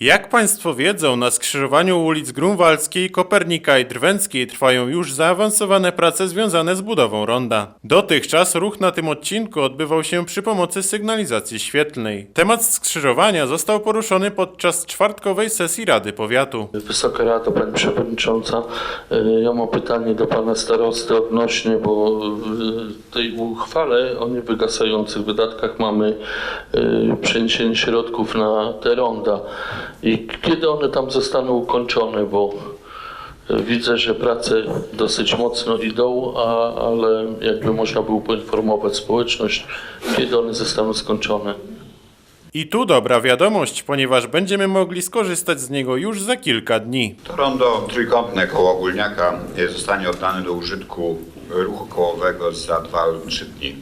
Jak Państwo wiedzą, na skrzyżowaniu ulic Grunwaldzkiej, Kopernika i Drwęckiej trwają już zaawansowane prace związane z budową ronda. Dotychczas ruch na tym odcinku odbywał się przy pomocy sygnalizacji świetlnej. Temat skrzyżowania został poruszony podczas czwartkowej sesji Rady Powiatu. Wysoka Rado, Pani Przewodnicząca, e, ja mam pytanie do Pana Starosty odnośnie, bo w tej uchwale o niewygasających wydatkach mamy e, przeniesienie środków na te ronda. I kiedy one tam zostaną ukończone, bo e, widzę, że prace dosyć mocno idą, a, ale jakby można było poinformować społeczność, kiedy one zostaną skończone. I tu dobra wiadomość, ponieważ będziemy mogli skorzystać z niego już za kilka dni. To rondo trójkątne koło Ogólniaka e, zostanie oddane do użytku ruchu kołowego za dwa lub trzy dni.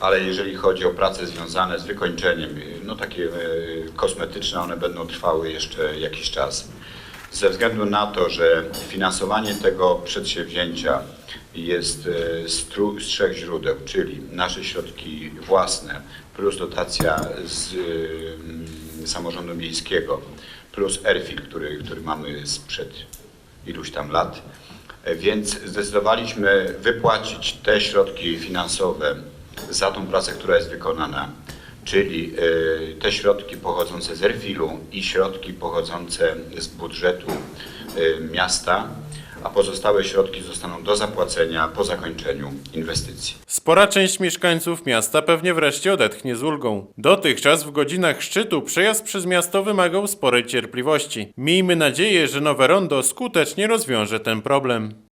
Ale jeżeli chodzi o prace związane z wykończeniem, e, no takie e, kosmetyczne, one będą trwały jeszcze jakiś czas. Ze względu na to, że finansowanie tego przedsięwzięcia jest e, z, tru, z trzech źródeł, czyli nasze środki własne plus dotacja z e, samorządu miejskiego plus ERFIL, który, który mamy sprzed iluś tam lat. Więc zdecydowaliśmy wypłacić te środki finansowe za tą pracę, która jest wykonana, czyli e, te środki pochodzące z ERFIL-u i środki pochodzące z budżetu e, miasta, a pozostałe środki zostaną do zapłacenia po zakończeniu inwestycji. Spora część mieszkańców miasta pewnie wreszcie odetchnie z ulgą. Dotychczas w godzinach szczytu przejazd przez miasto wymagał sporej cierpliwości. Miejmy nadzieję, że nowe rondo skutecznie rozwiąże ten problem.